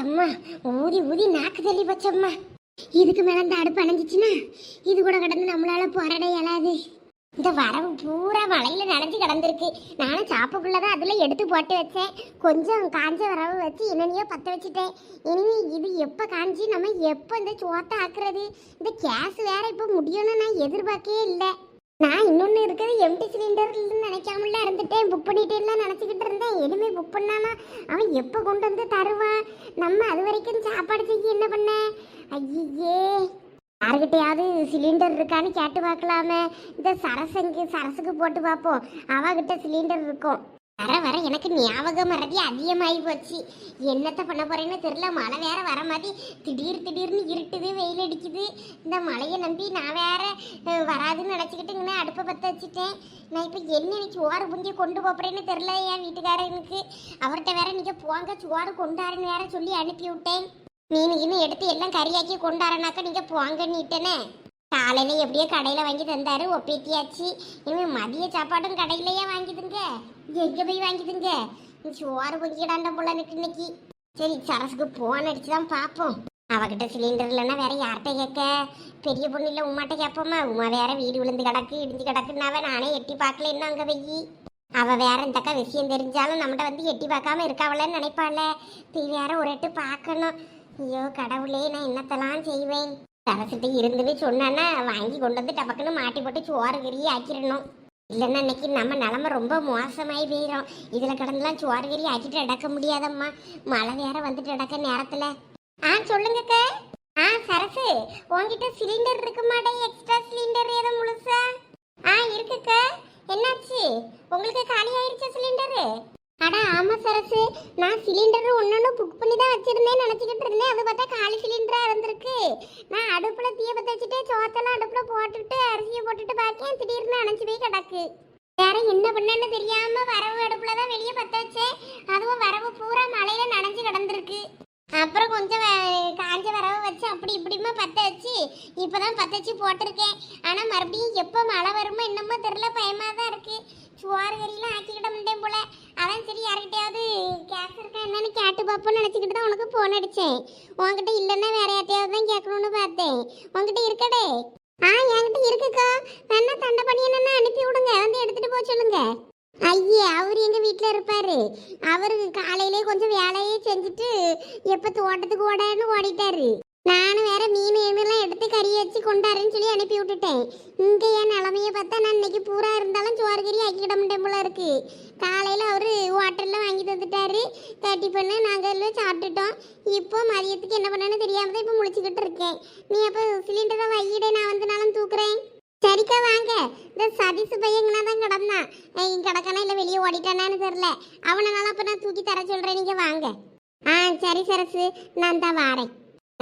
அம்மா ஊதி ஊதி நாக்கு தள்ளி வச்சம்மா இதுக்கு மேல இந்த அடுப்பு அணைஞ்சிச்சுன்னா இது கூட கிடந்து நம்மளால போராட இயலாது. இந்த வரவு பூரா மழையில நனைஞ்சு கிடந்திருக்கு. நானும் சாப்புக்குள்ளதான் அதுல எடுத்து போட்டு வச்சேன். கொஞ்சம் காஞ்ச வரவு வச்சு என்னென்னையோ பற்ற வச்சுட்டேன். இனிமே இது எப்போ காஞ்சி நம்ம எப்போ இந்த சோத்தை ஆக்குறது? இந்த கேஸ் வேற இப்போ முடியும்னு நான் எதிர்பார்க்கவே இல்லை. நான் இன்னொன்னு இருக்கிறது எம்டி சிலிண்டர்லன்னு நினைக்காமல இருந்துட்டேன். புக் பண்ணிட்டேன்லாம் நினச்சிக்கிட்டு இருந்தேன். எதுவுமே புக் பண்ணானா அவன் எப்போ கொண்டு வந்து தருவான் நம்ம அது வரைக்கும் சாப்பாடு செய்ய என்ன பண்ண? ஐயே யாருக்கிட்டையாவது சிலிண்டர் இருக்கான்னு கேட்டு பார்க்கலாமே. இந்த சரசங்க சரசுக்கு போட்டு பார்ப்போம். அவகிட்ட சிலிண்டர் இருக்கும். வர வர எனக்கு ஞாபகம் மறதி அதிகமாகி போச்சு. என்னத்தை பண்ண போறேன்னு தெரியல. மழை வேற வர மாதிரி திடீர் திடீர்னு இருட்டுது வெயில் அடிக்குது. இந்த மழையை நம்பி நான் வேற அஹ், வராதுன்னு நினச்சிக்கிட்டு இங்கே அடுப்பை பற்ற வச்சுட்டேன். நான் இப்போ என்ன இன்னைக்கு சோறு புந்திய கொண்டு போறேன்னு தெரில என் வீட்டுக்காரனுக்கு. அவர்கிட்ட வேற நீங்கள் போங்க சோறு கொண்டாருன்னு வேற சொல்லி அனுப்பி விட்டேன். மீன் இன்னும் எடுத்து எல்லாம் கறியாக்கி கொண்டாரனாக்கா நீங்கள் போங்கன்னுட்டேனே. காலையில் எப்படியோ கடையில் வாங்கி தந்தாரு ஒப்பேத்தியாச்சு இனிமேல் மதிய சாப்பாடும் கடையிலையே வாங்கிதுங்க. எங்கே போய் வாங்கிதுங்க? சோறு பொங்கிடாண்ட போல எனக்கு இன்னைக்கு. சரி சரஸுக்கு போன் அடிச்சு தான் பார்ப்போம். அவகிட்ட சிலிண்டர் இல்லைன்னா வேற யார்கிட்ட கேட்க? பெரிய பொண்ணு இல்லை உமாட்ட கேட்போமா? உமா வேற வீடு விழுந்து கிடக்கு இடிஞ்சு கிடக்குன்னாவே நானே எட்டி பார்க்கல இன்னும் அங்கே வெயி அவ வேற இந்தக்கா விஷயம் தெரிஞ்சாலும் நம்மகிட்ட வந்து எட்டி பார்க்காம இருக்காவலன்னு நினைப்பாள். தீ வேற ஒரு எட்டு பார்க்கணும். ஐயோ கடவுளே நான் என்னத்தெல்லாம் செய்வேன்? சரசிட்டு இருந்தது சொன்னான்னா வாங்கி கொண்டு வந்து டபக்குன்னு மாட்டி போட்டு சோறு கறி ஆக்கிடணும். இல்லைன்னா இன்னைக்கு நம்ம நிலமை ரொம்ப மோசமாயி போயிடும் இதில் கடந்துலாம் சோறு கறி ஆக்கிட்டு அடக்க முடியாதம்மா. மழை வேற வந்துட்டு அடக்க நேரத்தில். ஆ சொல்லுங்கக்கா ஆ சரசு உங்ககிட்ட சிலிண்டர் இருக்குமாடே எக்ஸ்ட்ரா சிலிண்டர் ஏதோ முழுசா? ஆ இருக்குக்கா என்னாச்சு? உங்களுக்கு காலி ஆயிடுச்சா சிலிண்டரு அட ஆமா சரசு. நான் சிலிண்டர் ஒன்று புக் பண்ணி தான் வச்சிருந்தேன் நினச்சிக்கிட்டு இருந்தேன். அது பார்த்தா காலி சிலிண்டர் அடுப்புல தீய பத்த வச்சுட்டு சோத்தெல்லாம் அடுப்புல போட்டுட்டு அரிசியை போட்டுட்டு பார்க்கேன் திடீர்னு அணைஞ்சு போய் கிடக்கு. வேற என்ன பண்ணேன்னு தெரியாம வரவு அடுப்புல தான் வெளியே பத்த வச்சேன். அதுவும் வரவு பூரா மழையில நனைஞ்சு கிடந்திருக்கு. அப்புறம் கொஞ்சம் காஞ்ச வரவு வச்சு அப்படி இப்படிமா பத்த வச்சு இப்பதான் பத்த வச்சு போட்டிருக்கேன். ஆனா மறுபடியும் எப்போ மழை வருமோ என்னமோ தெரியல பயமா தான் இருக்கு. சோறு கறியெல்லாம் ஆக்கிக்கிட்ட முடியும் போல. அதான் சரி யார்கிட்டயாவது கேஸ் இருக்கா என்னன்னு கேட்டு பார்ப்போம்னு நினச்சிக்கிட்டு தான் உனக்கு ஃபோன் அடிச்சேன். உன்கிட்ட இல்லைன்னா வேற யார்ட்டையாவது தான் கேட்கணும்னு பார்த்தேன். உன்கிட்ட இருக்கடே. ஆ என்கிட்ட இருக்குக்கா. வேணா தண்டை பண்ணி என்னன்னா அனுப்பி விடுங்க. வந்து எடுத்துகிட்டு போக சொல்லுங்க. ஐயே அவர் எங்கள் வீட்டில் இருப்பார். அவர் காலையிலே கொஞ்சம் வேலையே செஞ்சுட்டு எப்போ தோட்டத்துக்கு ஓடன்னு ஓடிட்டாரு. நானும் வேற மீன் எண்ணெல்லாம் எடுத்து கறி வச்சு கொண்டாருன்னு சொல்லி அனுப்பி விட்டுட்டேன். இங்கே என் நிலமைய பார்த்தா நான் இன்னைக்கு பூரா இருந்தாலும் சோறு கறி ஆக்கிட முடியும் போல இருக்கு. காலையில் அவர் வாட்டர்லாம் வாங்கி தந்துட்டாரு தேர்ட்டி பண்ணு நாங்கள் எல்லாம் சாப்பிட்டுட்டோம். இப்போ மதியத்துக்கு என்ன பண்ணேன்னு தெரியாம தான் இப்போ முழிச்சுக்கிட்டு இருக்கேன். நீ அப்போ சிலிண்டரை வையிட நான் வந்து நாளும் தூக்குறேன். சரிக்கா வாங்க. இந்த சதீஷ் பையங்கனா தான் கிடந்தான். அஹ் கிடக்கானா இல்லை வெளியே ஓடிட்டானான்னு தெரில அவனால அப்போ நான் தூக்கி தர சொல்கிறேன் நீங்கள் வாங்க. ஆ சரி சரசு. நான் தான் வாரேன்.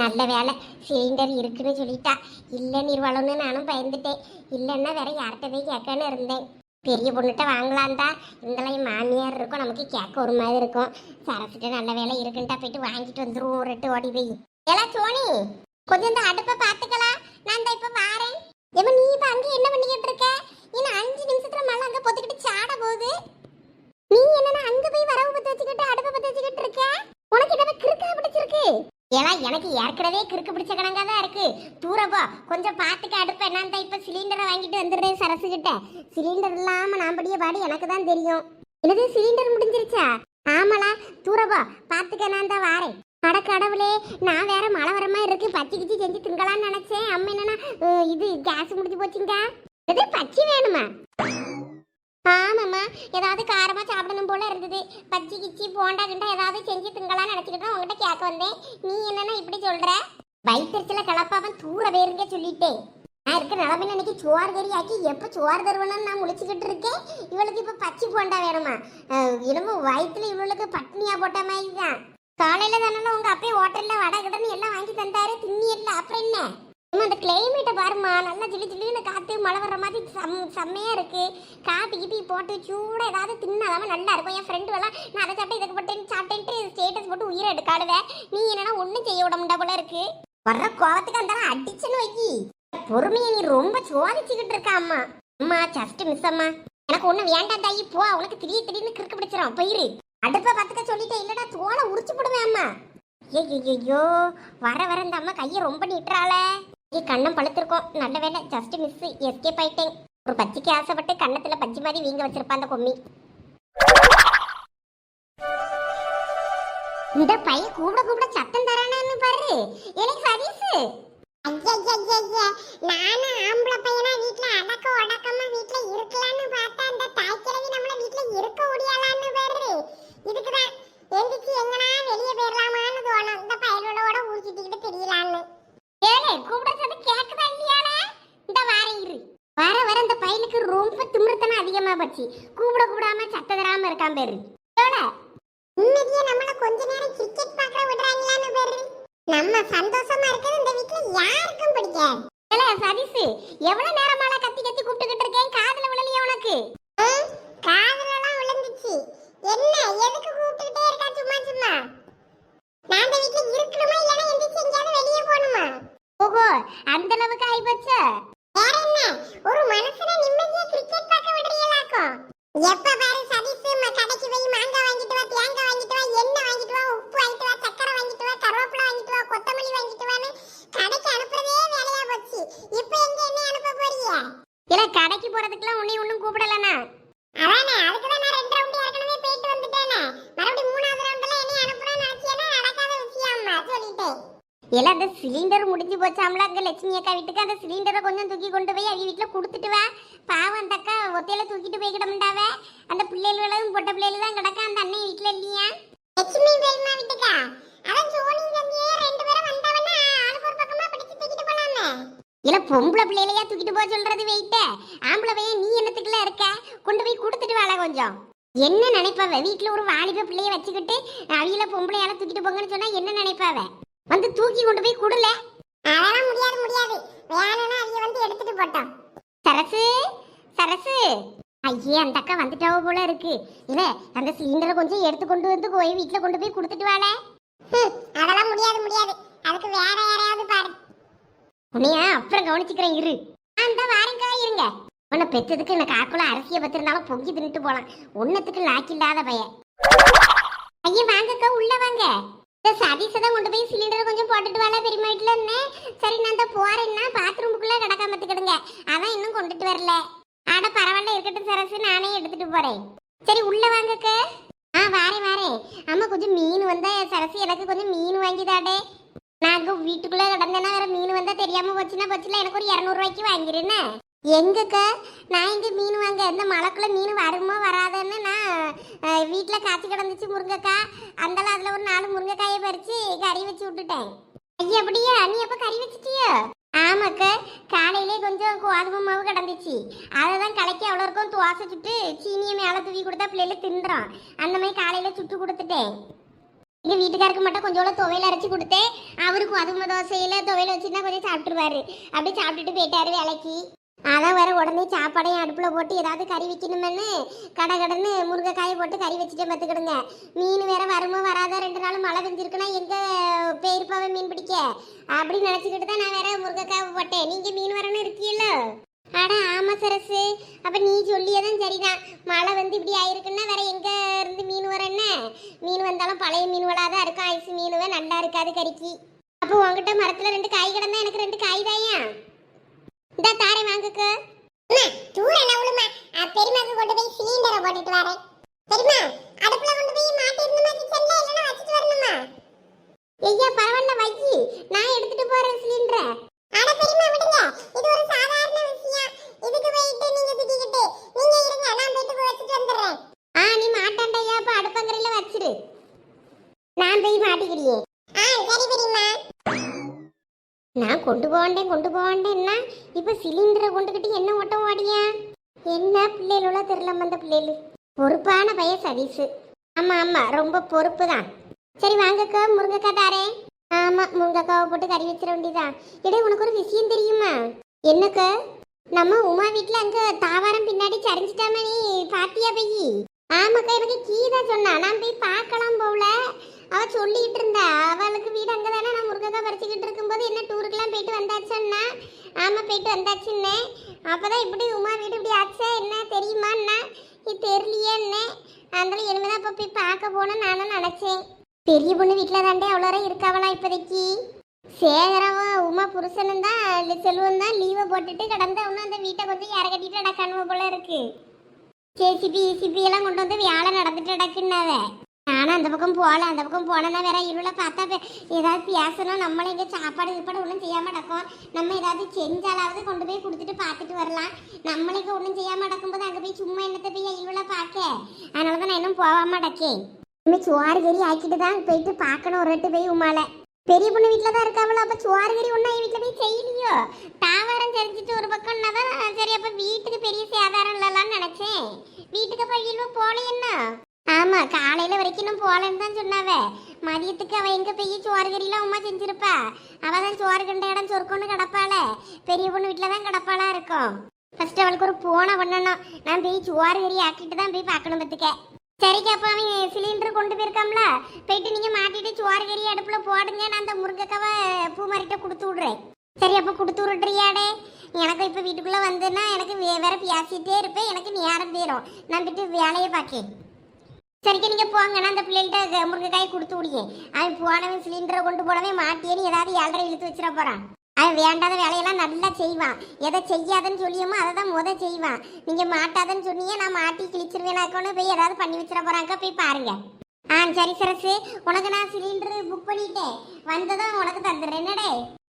நல்ல வேலை. சிலிண்டர் இருக்குன்னு சொல்லிட்டா. இல்லை நிர்வாணம்னு நானும் பயந்துட்டேன். இல்லைன்னா வேற யார்கிட்ட போய் கேட்கன்னு இருந்தேன். பெரிய பொண்ணுகிட்ட வாங்கலாம் தான் இருந்தாலும் என் மாமியார் இருக்கும். நமக்கு கேட்க ஒரு மாதிரி இருக்கும். சரசுட்டு நல்ல வேலை இருக்குன்ட்டா போயிட்டு வாங்கிட்டு வந்துருவோம். ஒரு எட்டு ஓடி போய். ஏலா சோனி கொஞ்சம் இந்த அடுப்பை பார்த்துக்கலாம் நான் இந்த இப்போ வாரேன். ஏமா நீ இப்போ அங்கே என்ன பண்ணிக்கிட்டு இருக்க? இன்னும் அஞ்சு நிமிஷத்துல மழை அங்கே பொத்துக்கிட்டு சாட போகுது. நீ என்னன்னா அங்கே போய் வரவு பத்த வச்சுக்கிட்டு அடுப்பை பத்த வச்சுக்கிட்டு இருக்க? உனக்கு என்ன கிறுக்கா பிடிச்சிருக்கு. ஏன்னா எனக்கு ஏற்கனவே கிறுக்கு பிடிச்ச கணங்கா தான் இருக்கு. தூர கொஞ்சம் பார்த்துக்க அடுப்ப. நான் தான் இப்ப சிலிண்டரை வாங்கிட்டு வந்துடுறேன் சரசு கிட்ட சிலிண்டர் இல்லாம நான் படிய பாடு எனக்கு தான் தெரியும். என்னது சிலிண்டர் முடிஞ்சிருச்சா? ஆமாளா தூர பார்த்துக்க நான் தான் வாரேன். அட கடவுளே நான் வேற மழை வர மாதிரி இருக்கு. பச்சை கிச்சி செஞ்சு திங்கலாம்னு நினைச்சேன். அம்மா என்னன்னா இது கேஸ் முடிஞ்சு போச்சுங்க. இது பச்சை வேணுமா? ஆமாம்மா. ஏதாவது காரமா சாப்பிடணும் போல இருந்தது. பச்சி கிச்சி போண்டா கிண்டா ஏதாவது செஞ்சு திங்களான்னு நினச்சிக்கிட்டு தான் உங்ககிட்ட கேட்க வந்தேன். நீ என்னன்னா இப்படி சொல்ற? வயிற்றுல கலப்பாவன் தூர பேருங்க சொல்லிட்டேன். நான் இருக்க நிலமையில இன்னைக்கு சோறு கறி ஆக்கி எப்போ சோறு தருவேன்னு நான் முழிச்சுக்கிட்டு இருக்கேன். இவளுக்கு இப்போ பச்சி போண்டா வேணுமா? அஹ், என்னமோ வயிற்றுல இவளுக்கு பட்னியா போட்ட மாதிரி தான். காலையில தானே உங்க அப்பே ஹோட்டல்ல வடை கிடன்னு எல்லாம் வாங்கி தந்தாரு. தின்னி அப்புறம் என்ன? அந்த கிளைமேட் வருமா? நல்லா ஜிலி ஜிலின்னு காற்று மழை வர்ற மாதிரி செம் செம்மையாக இருக்குது காப்பி கிப்பி போட்டு சூடாக ஏதாவது தின்னாதான் நல்லா இருக்கும். என் ஃப்ரெண்டு எல்லாம் நான் அதை சாப்பிட்டு இதுக்கு போட்டேன் சாப்பிட்டேன்ட்டு ஸ்டேட்டஸ் போட்டு உயிரை எடுக்காடுவேன் நீ என்னன்னா ஒன்றும் செய்ய விட முடியா போல இருக்கு. வர்ற கோவத்துக்கு அந்த அடிச்சுன்னு வைக்கி. பொறுமையை நீ ரொம்ப சோதிச்சுக்கிட்டு இருக்க அம்மா. அம்மா ஜஸ்ட் மிஸ் அம்மா. எனக்கு ஒன்றும் வேண்டாம் தாயி போ. உனக்கு திடீர் திடீர்னு கிறுக்கு பிடிச்சிரும். போயிரு. அடுப்பை பார்த்துக்க சொல்லிட்டேன். இல்லைடா தோலை உரிச்சு போடுவேன் ஐயோ வர வர இந்த அம்மா கையை ரொம்ப நீட்டுறாளே. ஐயே கண்ணம் பழுத்திருக்கோம். நல்ல வேலை ஜஸ்ட் மிஸ் எஸ்கேப் ஆயிட்டேன். ஒரு பச்சைக்கு ஆசைப்பட்டு கண்ணத்துல பச்சை மாதிரி வீங்க வச்சிருப்பான் அந்த கொம்மி இந்த பைய கூப்பிட கூப்பிட சத்தம் தரானு பாரு. எனக்கு சதீஸ் நானும் ஆம்பளை பையனா வீட்ல அடக்க உடக்கமா வீட்ல இருக்கலாம்னு பார்த்தா அந்த தாய்க்கிழவி நம்மள வீட்ல இருக்க முடியலான்னு பாரு. இதுக்குதான் எந்திரிச்சு எங்கனா வெளியே போயிடலாமான்னு தோணும். இந்த பயலோட ஊர் சுத்திக்கிட்டு தெரியலான்னு ஏலே கூப்பிட சத்தம் கேட்குதா இல்லையாலே இந்த வார இரு வர வர இந்த பையனுக்கு ரொம்ப திமிர்த்தனம் அதிகமா போச்சு. கூப்பிட கூடாம சத்த தராம இருக்கான் பேரு. ஏலே, நம்மள கொஞ்ச நேரம் கிரிக்கெட் பார்க்க விடுறாங்களான்னு பேரு. நம்ம சந்தோஷமா இருக்கிறது இந்த வீட்ல யாருக்கும் பிடிக்காது. ஏலே சதீஸ் எவ்வளவு நேரமால கத்தி கத்தி கூப்பிட்டுக்கிட்டு இருக்கேன்? காதுல விழலையே உனக்கு. காதுலலாம் விழுந்துச்சு. என்ன எதுக்கு கூப்பிட்டுக்கிட்டே இருக்கா சும்மா சும்மா? நான் இந்த வீட்ல இருக்கணுமா இல்லனா எந்திரிச்சு எங்கயாவது வெளிய போகணுமா? ஓஹோ அந்த அளவுக்கு ஆயிப்போச்சா. ஒரு மனுஷனை நிம்மதியா கிரிக்கெட் பார்க்க விடுறீங்களாக்கும் எப்ப பாரு சதீஸ் ம- கடைக்கு போய் மாங்காய் வாங்கிட்டு வா தேங்காய் வாங்கிட்டு வா எண்ணெய் வாங்கிட்டு வா உப்பு வாங்கிட்டு வா சக்கரை வாங்கிட்டு வா கருவேப்பிலை வாங்கிட்டு வா கொத்தமல்லி வாங்கிட்டு வான்னு கடைக்கு அனுப்புறதே வேலையா போச்சு. இப்போ எங்க என்ன அனுப்ப போறீங்க? இல்ல கடைக்கு போறதுக்குலாம் உன்னை ஒண்ணும் கூப்பிடலனா அதானே அதுக்கு தான் நான் ரெண்டு ரவுண்ட் ஏற்கனவே போயிட்டு வந்துட்டேனே. மறுபடியும் இல்ல அந்த சிலிண்டர் முடிஞ்சு போச்சாம்ல அங்க லட்சுமி அக்கா வீட்டுக்கு அந்த சிலிண்டரை கொஞ்சம் தூக்கி கொண்டு போய் அவங்க வீட்டுல கொடுத்துட்டு வா. பாவம் அந்த அக்கா ஒத்தையில தூக்கிட்டு போய் கிடமுண்டாவ அந்த பிள்ளைகளும் பொட்ட பிள்ளைகள் தான் கிடக்க அந்த அண்ணன் வீட்டுல இல்லையா? லட்சுமி பெரியம்மா வீட்டுக்கா? அதான் சோனி தம்பியே ரெண்டு பேரும் வந்தவனா ஆளுக்கு ஒரு பக்கமா பிடிச்சு தூக்கிட்டு போலாமே. இல்ல பொம்பளை பிள்ளையிலையா தூக்கிட்டு போக சொல்றது வெயிட்ட ஆம்பளை பையன் நீ என்னத்துக்குள்ள இருக்க? கொண்டு போய் கொடுத்துட்டு வாழ கொஞ்சம். என்ன நினைப்பாவ? வீட்டுல ஒரு வாலிப பிள்ளைய வச்சுக்கிட்டு அவியில பொம்பளையால தூக்கிட்டு போங்கன்னு சொன்னா என்ன நினைப்பாவ? வந்து தூக்கி கொண்டு போய் குடுல. அதெல்லாம் முடியாது முடியாது. வேணும்னா அவிய வந்து எடுத்துட்டு போட்டோம். சரசு சரசு. ஐயே அந்த அக்கா வந்துட்டாவ போல இருக்கு. இவ அந்த சிலிண்டரை கொஞ்சம் எடுத்து கொண்டு வந்து போய் வீட்டுல கொண்டு போய் கொடுத்துட்டு வாழ அதெல்லாம் முடியாது முடியாது. அதுக்கு வேற யாரையாவது பாரு. உன்னைய அப்புறம் கவனிச்சுக்கிறேன் இரு. அந்த வாரங்கா இருங்க. உன்னை பெத்ததுக்கு எனக்கு ஆக்குள்ள அரிசியை பத்திருந்தாலும் பொங்கி தின்னுட்டு போலாம். ஒன்னத்துக்கு லாக்கி இல்லாத பையன். ஐயா வாங்கக்கா உள்ள வாங்க. இந்த சதீஷை தான் கொண்டு போய் சிலிண்டரை கொஞ்சம் போட்டுட்டு வரல பெரியமா வீட்டில் இருந்தேன். சரி நான் தான் போறேன்னா பாத்ரூமுக்குள்ளே கிடக்காம பார்த்துக்கிடுங்க அதான் இன்னும் கொண்டுட்டு வரல. ஆட பரவாயில்ல இருக்கட்டும் சரசு நானே எடுத்துட்டு போறேன். சரி உள்ள வாங்கக்க. ஆ வாரேன் வாரேன் அம்மா கொஞ்சம் மீன் வந்தா சரசு எனக்கு கொஞ்சம் மீன் வாங்கி தாடே. நான் அங்க வீட்டுக்குள்ள கிடந்தேன்னா வேறு மீன் வந்தால் தெரியாமல் போச்சுன்னா போச்சுல எனக்கு ஒரு இரநூறுவாய்க்கு வாங்கிருந்தே எங்கக்க? நான் இங்கே மீன் வாங்க? இந்த மழைக்குள்ள மீன் வருமோ வராதுன்னு நான் வீட்டில் காய்ச்சி கிடந்துச்சு முருங்கைக்காய் அந்தால அதில் ஒரு நாலு முருங்கைக்காயை பறித்து கறி வச்சு விட்டுட்டேன். ஐயா அப்படியா? நீ எப்போ கறி வச்சிட்டியோ? ஆமாக்க. காலையிலே கொஞ்சம் கோதுமை மாவு கிடந்துச்சு. அதை தான் கலக்கி அவ்வளோ இருக்கும் துவாசை சுட்டு சீனியை மேலே தூவி கொடுத்தா பிள்ளைல தின்றோம் அந்த மாதிரி காலையில் சுட்டு கொடுத்துட்டேன். எங்கள் வீட்டுக்காருக்கு மட்டும் கொஞ்சோட துவையல் அரைச்சி கொடுத்தேன். அவருக்கு அதும தோசையில் துவையல் வச்சுன்னா கொஞ்சம் சாப்பிட்ருவாரு அப்படியே சாப்பிட்டுட்டு போயிட்டாரு வேலைக்கு. அதான் வேற உடனே சாப்பாடையும் அடுப்பில் போட்டு ஏதாவது கறி வைக்கணுமென்னு கடை கடன்னு முருங்கைக்காயை போட்டு கறி வச்சுட்டே பார்த்துக்கிடுங்க. மீன் வேற வருமோ வராதோ? ரெண்டு நாள் மழை பெஞ்சிருக்குன்னா எங்க போயிருப்பாவே மீன் பிடிக்க? அப்படின்னு நினச்சிக்கிட்டு தான் நான் வேற முருங்கைக்காய் போட்டேன். நீங்க மீன் வரணும் இருக்கீல்ல? அட ஆமாம் சரசு. அப்போ நீ சொல்லியதான் சரிதான். மழை வந்து இப்படி ஆயிருக்குன்னா வேற எங்க இருந்து மீன் வரேன்ன மீன் வந்தாலும் பழைய மீன் தான் இருக்கும்? ஐஸ் மீனுவே நல்லா இருக்காது கறிக்கு. அப்போ உங்ககிட்ட மரத்துல ரெண்டு காய் கிடந்தா எனக்கு ரெண்டு காய் தாயா? இந்த தாரை வாங்குக்க. தூர நவுளுமா பெரியமாக்கு கொண்டு போய் சிலிண்டரை போட்டுட்டு வரேன். சரிம்மா அடுப்புல கொண்டு போய் மாட்டி இருந்தமா கிச்சன்ல இல்லனா வச்சிட்டு வரணுமா? ஐயா பரவாயில்ல வைக்கி நான் எடுத்துட்டு போறேன் சிலிண்டரை அட பெரியமா விடுங்க. இது ஒரு சாதாரண விஷயம். இதுக்கு போயிட்டு நீங்க திட்டிக்கிட்டு நீங்க இருங்க நான் போயிட்டு போய் வச்சிட்டு வந்துடுறேன். ஆ நீ மாட்டாண்டையா அப்ப அடுப்பங்கரையில வச்சிரு. நான் போய் மாட்டிக்கிறியே. ஆ சரி பெரியம்மா. நான் கொண்டு போவேண்டேன் கொண்டு போவேண்டேன்னா இப்போ சிலிண்டரை கொண்டுகிட்டு என்ன ஓட்டம் ஓடியா என்ன பிள்ளைகளோட தெரியல அந்த பிள்ளைகள்? பொறுப்பான பையன் சதீஷ். ஆமாம் ஆமாம் ரொம்ப பொறுப்பு தான் சரி வாங்கக்கா முருங்கக்கா தாரேன். ஆமாம் முருங்கக்காவை போட்டு கறி வச்சிட வேண்டியதான் இடே உனக்கு ஒரு விஷயம் தெரியுமா? என்னக்கா? நம்ம உமா வீட்டில் அங்கே தாவாரம் பின்னாடி சரிஞ்சிட்டாம நீ? பாத்தியா பையி? ஆமாக்கா எனக்கு கீதா சொன்னா. நான் போய் பார்க்கலாம் போல. அவ சொல்லிட்டு இருந்தா அவளுக்கு வீடு அங்கே தானே நான் முருகக்கா பறிச்சுக்கிட்டு இருக்கும்போது என்ன டூருக்குலாம் போயிட்டு வந்தாச்சுன்னா? ஆமாம் போயிட்டு வந்தாச்சுன்னே. அப்பதான் இப்படி உமா வீடு இப்படி ஆச்சா என்ன தெரியுமான்னா? இது தெரியலையே என்ன அதனால இனிமேதான் இப்போ போய் பார்க்க போனேன்னு நானும் நினச்சேன். பெரிய பொண்ணு வீட்டில் தாண்டே அவ்வளோ இருக்காவளா இப்போதைக்கு? சேகரவன் உமா புருஷனும் தான் செல்வம் தான் லீவை போட்டுட்டு கடந்த ஒன்றும் அந்த வீட்டை கொஞ்சம் இற கட்டிட்டு அடக்கணும போல இருக்கு. ஜேசிபி இசிபி எல்லாம் கொண்டு வந்து வியாழை நடந்துட்டு நடக்குன்னாவே நானும் அந்த பக்கம் போகல அந்த பக்கம் போனேன்னா வேற இருள பார்த்தா ஏதாவது பேசணும். நம்மளும் இங்கே சாப்பாடு கீப்பாடு ஒன்றும் செய்யாம மாட்டோம் நம்ம ஏதாவது செஞ்சாலாவது கொண்டு போய் கொடுத்துட்டு பார்த்துட்டு வரலாம். நம்மளுக்கு ஒன்றும் செய்யாம நடக்கும்போது அங்கே போய் சும்மா என்னத்தை போய் இருளை பார்க்க? அதனால தான் நான் இன்னும் போக அடக்கேன் இன்னும் சுவாறு கறி ஆக்கிட்டு தான் போயிட்டு பார்க்கணும் ஒரு ரெட்டு போய் உமால. பெரிய பொண்ணு வீட்டில் தான் இருக்காவளோ அப்போ சுவாறு கறி ஒன்றும் வீட்டில் போய் செய்யலையோ? தாவாரம் தெரிஞ்சிட்டு ஒரு பக்கம்னா தான் சரி அப்போ வீட்டுக்கு பெரிய சேதாரம் இல்லைலான்னு நினச்சேன். வீட்டுக்கு பள்ளியில போல என்ன? ஆமா காலையில வரைக்கும் நான் போலன்னு தான் சொன்னாவ. மதியத்துக்கு அவ எங்க போய் சோறு கறியெல்லாம் உமா செஞ்சிருப்பா? அவ தான் சோறு கண்ட இடம் சொற்கொண்டு கிடப்பாள. பெரிய பொண்ணு வீட்டில் தான் கிடப்பாளா இருக்கும். ஃபர்ஸ்ட் அவளுக்கு ஒரு போனை பண்ணணும். நான் போய் சோறு கறி ஆக்கிட்டு தான் போய் பார்க்கணும் பத்துக்க சரிக்கா அப்போ அவன் சிலிண்டர் கொண்டு போயிருக்காம்ல? போயிட்டு நீங்க மாட்டிட்டு சோறு கறி அடுப்புல போடுங்க. நான் அந்த முருங்கக்காவை பூ மாறிட்ட கொடுத்து விடுறேன். சரி அப்போ கொடுத்து விடுறியாடே எனக்கு இப்போ வீட்டுக்குள்ளே வந்துன்னா எனக்கு வேற பேசிட்டே இருப்பேன். எனக்கு நேரம் போயிடும் நான் போயிட்டு வேலையை பார்க்கேன். சரிக்கா நீங்கள் போங்க நான் அந்த பிள்ளைகிட்ட முருங்கைக்காய் கொடுத்து விடுங்க. அவன் போனவன் சிலிண்டரை கொண்டு போனவன் மாட்டியேன்னு ஏதாவது ஏழரை இழுத்து வச்சிட போகிறான் அவன் வேண்டாத வேலையெல்லாம் நல்லா செய்வான். எதை செய்யாதுன்னு சொல்லியுமோ அதை தான் முத செய்வான். நீங்கள் மாட்டாதன்னு சொன்னீங்க நான் மாட்டி கிழிச்சிருவேனாக்கோன்னு போய் ஏதாவது பண்ணி வச்சிட போகிறாங்க போய் பாருங்க. ஆ சரி சரசு உனக்கு நான் சிலிண்டரு புக் பண்ணிட்டேன். வந்ததும் உனக்கு தந்துடுறேன் என்னடே?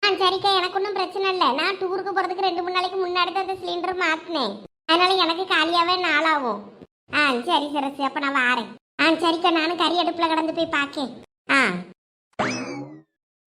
ஆ சரிக்கா எனக்கு ஒன்றும் பிரச்சனை இல்லை. நான் டூருக்கு போகிறதுக்கு ரெண்டு மூணு நாளைக்கு முன்னாடி தான் அந்த சிலிண்டர் மாற்றினேன் அதனால் எனக்கு காலியாகவே நாளாகும். ஆ சரி சரசு அப்போ நான் வாரேன். ஆ சரிக்கா நானும் கறி அடுப்பில் கடந்து போய் பார்க்கேன் ஆ.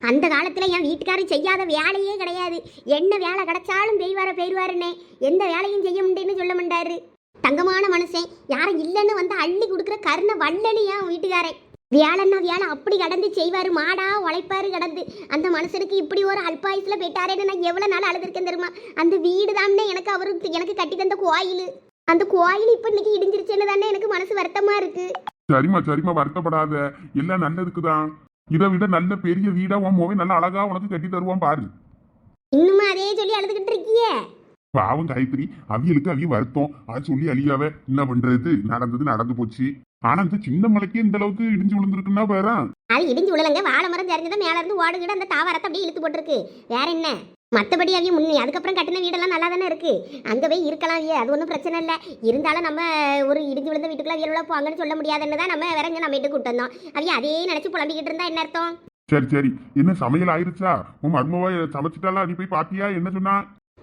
அந்த காலத்துல என் வீட்டுக்காரர் செய்யாத வேலையே கிடையாது. என்ன வேலை கிடைச்சாலும் பெய்வார பெய்வாருன்னே எந்த வேலையும் செய்ய முடியும்னு சொல்ல மாட்டாரு. தங்கமான மனுஷன். யாரும் இல்லைன்னு வந்து அள்ளி கொடுக்குற கருணை வள்ளலி என் வீட்டுக்காரன். வேலைன்னா வேலை அப்படி கடந்து செய்வாரு. மாடா உழைப்பாரு கடந்து. அந்த மனுஷனுக்கு இப்படி ஒரு அல்பாயுசில் போயிட்டாரேன்னு நான் எவ்வளோ நாள் அழுதுருக்கேன் தெரியுமா? அந்த வீடு தானே எனக்கு அவருக்கு எனக்கு கட்டி தந்த கோயில். அந்த கோயில் இப்ப இன்னைக்கு இடிஞ்சிருச்சுன்னு தானே எனக்கு மனசு வருத்தமா இருக்கு. சரிம்மா சரிம்மா வருத்தப்படாத. எல்லாம் நல்லதுக்கு தான் இதை விட நல்ல பெரிய வீடா உன் மோவே நல்ல அழகா உனக்கு கட்டி தருவான் பாரு. இன்னுமா அதே சொல்லி அழுதுகிட்டு இருக்கியே? பாவம் காயத்ரி அவியலுக்கு அவிய வருத்தம். அது சொல்லி அழியாவ. என்ன பண்றது? நடந்தது நடந்து போச்சு. ஆனா இந்த சின்ன மலைக்கே இந்த அளவுக்கு இடிஞ்சு விழுந்திருக்குன்னா பாரு. அது இடிஞ்சு விழலங்க. வாழை மரம் தெரிஞ்சதான் மேல இருந்து ஓடுகிட அந்த தாவரத்தை அப்படியே இழுத்து போட்டிருக்கு. வேற என்ன? மற்றபடி அவையும் முன்னே அதுக்கப்புறம் கட்டின வீடெல்லாம் நல்லா தானே இருக்கு. அங்கே போய் இருக்கலாம் ஐயா அது ஒன்றும் பிரச்சனை இல்லை. இருந்தாலும் நம்ம ஒரு இடிஞ்சு விழுந்த வீட்டுக்குள்ள அவியல் போங்கன்னு சொல்ல முடியாதுன்னு தான் நம்ம வேற இங்கே நம்ம வீட்டுக்கு கூட்டு வந்தோம். அவைய அதே நினைச்சு புலம்பிக்கிட்டு இருந்தா என்ன அர்த்தம்? சரி சரி. என்ன சமையல் ஆயிருச்சா? உன் மர்மவா சமைச்சிட்டாலா நீ போய் பாத்தியா? என்ன சொன்னா?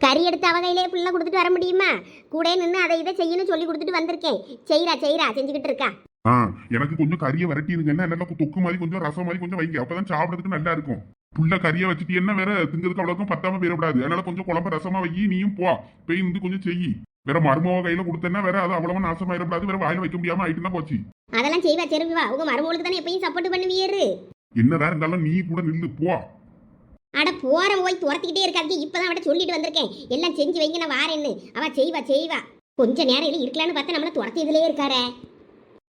கறி எடுத்து அவ கையிலே புள்ள கொடுத்துட்டு வர முடியுமா? கூட நின்று அதை இதை செய்யணும் சொல்லி கொடுத்துட்டு வந்திருக்கேன். செய்றா செய்றா செஞ்சுக்கிட்டு இருக்கா. ஆ எனக்கு கொஞ்சம் கறியை விரட்டிடுங்கன்னா நல்லா தொக்கு மாதிரி கொஞ்சம் ரசம் மாதிரி கொஞ்சம் வைங்க. அப்பதான் சாப்பிடறதுக்கு நல்லா இருக்கும். புள்ள கறியை வச்சுட்டு என்ன வேற திங்கிறதுக்கு அவ்வளோக்கும் பத்தாம போயிடக்கூடாது. அதனால கொஞ்சம் குழம்பு ரசமா வை நீயும் போ. போய் இருந்து கொஞ்சம் செய் வேற மருமவ கையில கொடுத்தேன்னா வேற அது அவ்வளவா நாசமாயிடக்கூடாது. வேற வாயில வைக்க முடியாம ஆயிட்டுனா போச்சு. அதெல்லாம் செய்வா செருவா உங்க மருமகளுக்கு தானே எப்பயும் சப்போர்ட் பண்ணுவீரு என்னதான் இருந்தாலும் நீ கூட நில்லு போ. அட போற போய் துரத்திக்கிட்டே இருக்காது இப்பதான் அவட்ட சொல்லிட்டு வந்திருக்கேன். எல்லாம் செஞ்சு வைங்க நான் வாரேன்னு. அவ செய்வா செய்வா. கொஞ்ச நேரம் இல்ல இருக்கலான்னு பார்த்தா நம்மள துரத்தி இதுலயே இருக்காரே.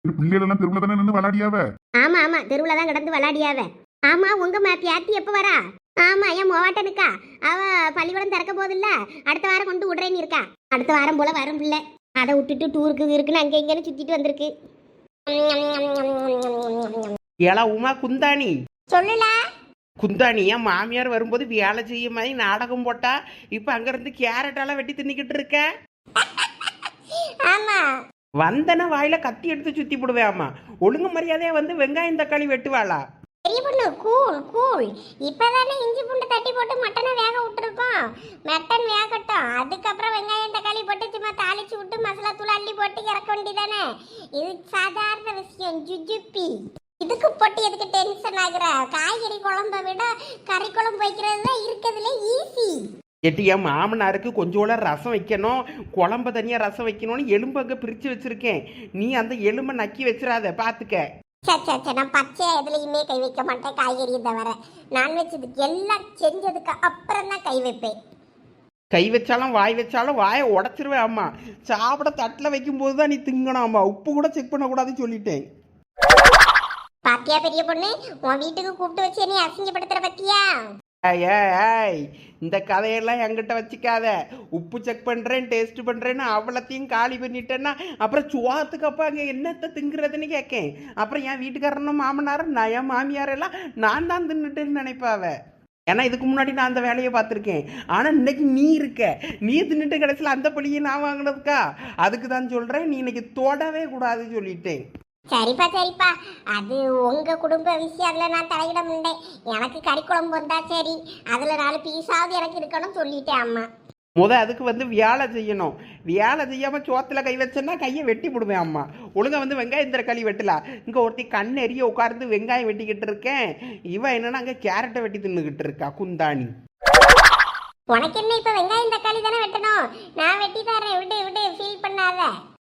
பிள்ளைகள் எல்லாம் தெருவுல தானே நின்று விளையாடியாவ? ஆமா ஆமா. தெருவுல தான் கிடந்து விளையாடியாவ. ஆமா உங்க மா பியாத்தி எப்ப வரா? ஆமா என் மோவாட்டனுக்கா. அவ பள்ளிக்கூடம் திறக்க போதில்ல அடுத்த வாரம் கொண்டு விடுறேன்னு இருக்கா. அடுத்த வாரம் போல வரும் பிள்ளை. அதை விட்டுட்டு டூருக்கு இருக்குன்னு அங்க இங்கன்னு சுத்திட்டு வந்திருக்கு. ஏலா உமா குந்தாணி. சொல்லுல குந்தாணி என் மாமியார் வரும்போது வேலை செய்ய மாதிரி நாடகம் போட்டா இப்போ அங்கேருந்து கேரட்டாலாம் வெட்டி தின்னுக்கிட்டு இருக்க? ஆமா. வந்தன வாயில கத்தி எடுத்து சுத்தி போடுவேன் அம்மா ஒழுங்கு மரியாதையா வந்து வெங்காயம் தக்காளி வெட்டுவாளா? பெரிய பொண்ணு கூல் கூல் இப்பதானே இஞ்சி பூண்டு தட்டி போட்டு மட்டனை வேக விட்டுருக்கோம். மட்டன் வேகட்டும். அதுக்கப்புறம் வெங்காயம் தக்காளி போட்டு சும்மா தாளிச்சு விட்டு மசாலா தூள் அள்ளி போட்டு இறக்க வேண்டியதானே? இது சாதாரண விஷயம். ஜுஜுப்பி. இதுக்கு போட்டு எதுக்கு டென்ஷன் ஆகுற? காய்கறி குழம்ப விட கறி குழம்பு வைக்கிறது தான் இருக்கிறதுல ஈஸி எட்டு என் மாமனாருக்கு கொஞ்சோட ரசம் வைக்கணும் குழம்பு தனியாக ரசம் வைக்கணும்னு எலும்பு அங்கே பிரித்து வச்சுருக்கேன். நீ அந்த எலும்பை நக்கி வச்சிடாத பார்த்துக்க சே சே சே நான் பச்சையா எதுலையுமே கை வைக்க மாட்டேன் காய்கறி தவிர. நான்வெஜ் இதுக்கு எல்லாம் செஞ்சதுக்கு அப்புறம் தான் கை வைப்பேன். கை வச்சாலும் வாய் வச்சாலும் வாயை உடச்சிருவேன் அம்மா. சாப்பிட தட்டில் வைக்கும்போது தான் நீ திங்கணும் அம்மா. உப்பு கூட செக் பண்ணக்கூடாதுன்னு சொல்லிட்டேன். பாத்தியா பெரிய பொண்ணு? உன் வீட்டுக்கு கூப்பிட்டு வச்சு நீ அசிங்கப்படுத்துற பத்தியா? ஏய் இந்த கதையெல்லாம் என்கிட்ட வச்சுக்காத. உப்பு செக் பண்ணுறேன் டேஸ்ட் பண்ணுறேன்னு அவ்வளோத்தையும் காலி பண்ணிட்டேன்னா அப்புறம் சுவாத்துக்கு அப்போ அங்கே என்னத்தை திங்குறதுன்னு கேட்கேன் அப்புறம் என் வீட்டுக்காரனும் மாமனாரும் நான் என் மாமியாரெல்லாம் நான் தான் தின்னுட்டேன்னு நினைப்பாவ ஏன்னா இதுக்கு முன்னாடி நான் அந்த வேலையை பார்த்துருக்கேன். ஆனால் இன்னைக்கு நீ இருக்க. நீ தின்னுட்டு கடைசியில் அந்த பழியை நான் வாங்கினதுக்கா? அதுக்கு தான் சொல்கிறேன் நீ இன்னைக்கு தொடவே கூடாது சொல்லிட்டேன். சரிப்பா சரிப்பா. அது உங்க குடும்ப விஷயம் அதுல நான் தலையிட முடியேன் எனக்கு கறி குழம்பு வந்தா சரி. அதுல நாலு பீஸாவது எனக்கு இருக்கணும் சொல்லிட்டேன் அம்மா. முத அதுக்கு வந்து வேலை செய்யணும். வேலை செய்யாம சோத்துல கை வச்சேன்னா கையை வெட்டி விடுவேன் அம்மா. ஒழுங்கா வந்து வெங்காயம் தரக்காளி வெட்டலாம் இங்க ஒருத்தி கண் எரிய உட்கார்ந்து வெங்காயம் வெட்டிக்கிட்டு இருக்கேன். இவன் என்னன்னா அங்க கேரட்டை வெட்டி தின்னுகிட்டு இருக்கா குந்தாணி. உனக்கு என்ன இப்ப வெங்காயம் தக்காளி தானே வெட்டணும்? நான் வெட்டி தரேன் விடு விடு. ஃபீல் பண்ணாத.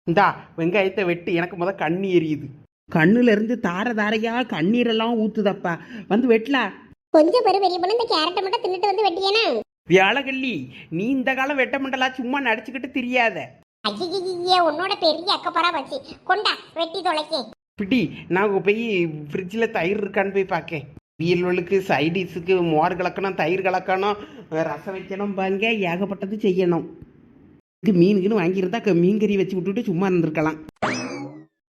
இந்தா வெங்காயத்தை வெட்டி எனக்கு முத கண்ணு எரியுது. கண்ணுல இருந்து தார தாரையா கண்ணீரெல்லாம் ஊத்துதப்பா. வந்து வெட்டலாம் கொஞ்சம் பெரு பெரிய பொண்ணு இந்த கேரட்டை மட்டும் தின்னுட்டு வந்து வெட்டியேனா? வியாழகல்லி நீ இந்த காலம் வெட்ட மண்டலா சும்மா நடிச்சுக்கிட்டு தெரியாத. ஐயே உன்னோட பெரிய அக்கப்பரா வச்சு கொண்டா வெட்டி தொலைக்கே. பிடி நான் போய் ஃப்ரிட்ஜில் தயிர் இருக்கான்னு போய் பார்க்கேன் வியல்வலுக்கு சைடிஸுக்கு மோர் கலக்கணும் தயிர் கலக்கணும் ரசம் வைக்கணும் பாங்க ஏகப்பட்டது செய்யணும். இது மீனுக்குன்னு வாங்கியிருந்தா க- மீன் கறி வச்சு விட்டுட்டு சும்மா இருந்திருக்கலாம்.